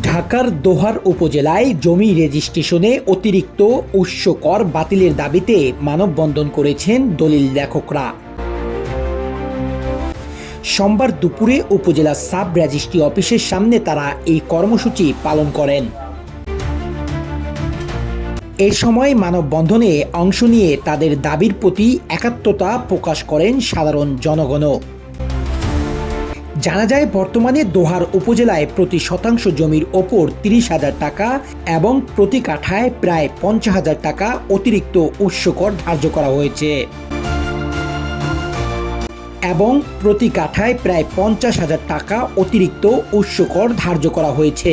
ঢাকার দোহার উপজেলায় জমি রেজিস্ট্রেশনে অতিরিক্ত উৎস কর বাতিলের দাবিতে মানববন্ধন করেছেন দলিল লেখকরা। সোমবার দুপুরে উপজেলা সাব রেজিস্ট্রি অফিসের সামনে তারা এই কর্মসূচি পালন করেন। এ সময় মানববন্ধনে অংশ নিয়ে তাদের দাবির প্রতি একাত্মতা প্রকাশ করেন সাধারণ জনগণও। জানা যায়, বর্তমানে দোহার উপজেলায় প্রতি শতাংশ জমির ওপর তিরিশ হাজার টাকা এবং প্রতি কাঠায় প্রায় পঞ্চাশ হাজার টাকা অতিরিক্ত উৎস কর ধার্য করা হয়েছে। এবং প্রতি কাঠায় প্রায় পঞ্চাশ হাজার টাকা অতিরিক্ত উৎস কর ধার্য করা হয়েছে।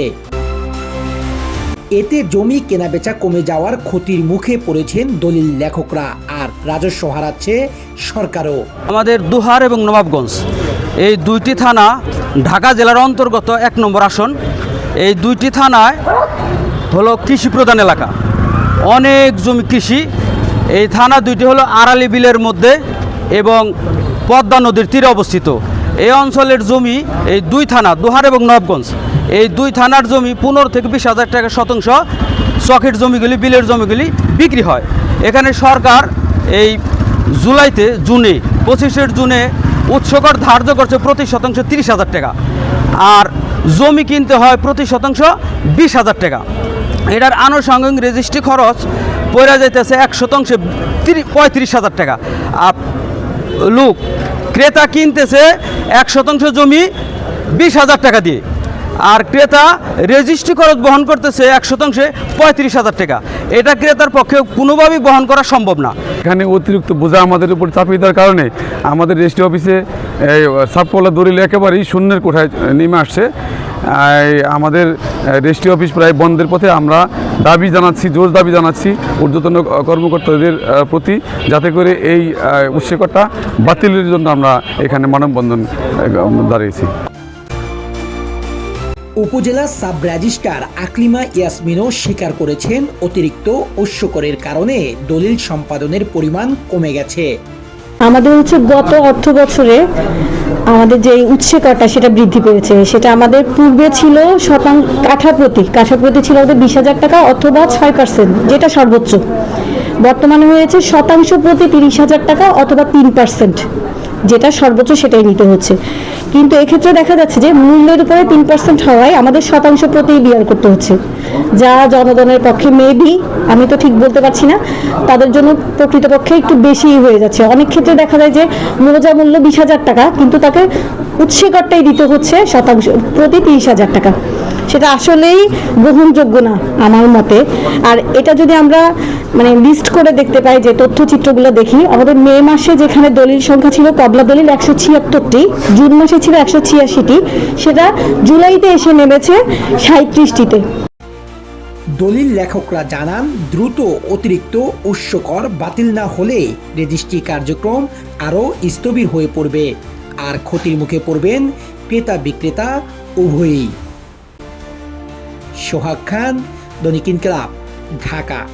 এতে জমি কেনাবেচা কমে যাওয়ার ক্ষতির মুখে পড়েছেন দলিল লেখকরা আর রাজস্ব হারাচ্ছে সরকারও। আমাদের দুহার এবং নবাবগঞ্জ। এই দুইটি থানা ঢাকা জেলার অন্তর্গত এক নম্বর আসন। এই দুইটি থানায় হলো কৃষি প্রধান এলাকা। অনেক জমি কৃষি। এই থানা দুইটি হলো আড়ালি বিলের মধ্যে এবং পদ্মা নদীর তীরে অবস্থিত। এই অঞ্চলের জমি এই দুই থানা, দুহার এবং নবগঞ্জ। এই দুই থানার জমি পনেরো থেকে বিশ হাজার টাকা শতাংশ চকের জমিগুলি, বিলের জমিগুলি বিক্রি হয়। এখানে সরকার এই জুলাইতে জুনে, পঁচিশের জুনে উৎসকর ধার্য করছে প্রতি শতাংশ তিরিশ হাজার টাকা। আর জমি কিনতে হয় প্রতি শতাংশ বিশ হাজার টাকা। এটার আনুষঙ্গিক রেজিস্ট্রি খরচ পড়ে যাইতেছে এক শতাংশে তিরি পঁয়ত্রিশ হাজার টাকা। আর লোক, ক্রেতা কিনতেছে এক শতাংশ জমি বিশ হাজার টাকা দিয়ে। আর ক্রেতা রেজিস্ট্রি খরচ বহন করতেছে এক শতাংশে পঁয়ত্রিশ হাজার টাকা। এটা ক্রেতার পক্ষে কোনোভাবেই বহন করা সম্ভব না। এখানে অতিরিক্ত বোঝা আমাদের উপর চাপিয়ে দেওয়ার কারণে আমাদের রেজিস্ট্রি অফিসে, এই সাবকলা দলিল একেবারেই শূন্যের কোঠায় নেমে আসছে। আমাদের রেজিস্ট্রি অফিস প্রায় বন্ধের পথে আমরা দাবি জানাচ্ছি, জোর দাবি জানাচ্ছি ঊর্ধ্বতন কর্মকর্তাদের প্রতি যাতে করে এই উৎসেকটা বাতিলের জন্য আমরা এখানে মানববন্ধন দাঁড়িয়েছি। উপজেলা সাব রেজিস্ট্রার আকলিমা ইয়াসমিনও স্বীকার করেছেন অতিরিক্ত উৎসকরের কারণে দলিল সম্পাদনের পরিমাণ কমে গেছে। আমাদের হচ্ছে গত অর্থ বছরে আমাদের যে উৎসেকরটা সেটা বৃদ্ধি পেয়েছে। সেটা আমাদের পূর্বে ছিল শতাংশ কাঠা প্রতি কাঠা প্রতি ছিল আমাদের বিশ হাজার টাকা অথবা ছয় পার্সেন্ট যেটা সর্বোচ্চ। বর্তমানে হয়েছে শতাংশ প্রতি তিরিশ হাজার টাকা অথবা তিন পার্সেন্ট যেটা সর্বোচ্চ সেটাই নিতে হচ্ছে। কিন্তু এক্ষেত্রে দেখা যাচ্ছে যে মূল্যের উপরে তিন পার্সেন্ট হওয়ায় আমাদের শতাংশ প্রতি বিয়ার করতে হচ্ছে। যা জনগণের পক্ষে মেবি আমি তো ঠিক বলতে পারছি না, তাদের জন্য প্রকৃতপক্ষে একটু বেশি হয়ে যাচ্ছে। অনেক ক্ষেত্রে দেখা যায় যে মৌজা মূল্য বিশ হাজার টাকা, কিন্তু তাকে উৎসেকরটাই দিতে হচ্ছে শতাংশ, প্রতি তিরিশ হাজার টাকা। সেটা আসলেই গ্রহণযোগ্য না আমার মতে। আর এটা যদি আমরা মানে লিস্ট করে দেখতে পাই যে তথ্যচিত্রগুলো দেখি, আমাদের মে মাসে যেখানে দলিল সংখ্যা ছিল কবলা দলিল একশো ছিয়াত্তরটি, জুন মাসে ছিল একশো ছিয়াশিটি, সেটা জুলাইতে এসে নেমেছে সাঁত্রিশটিতে দলিল লেখকরা জানান, দ্রুত, অতিরিক্ত, উৎসকর, বাতিল না হলে রেজিস্ট্রি কার্যক্রম আরও স্থবির হয়ে পড়বে। আর ক্ষতির মুখে পড়বেন ক্রেতা বিক্রেতা উভয়ই। Shohakan Donikin Club Dhaka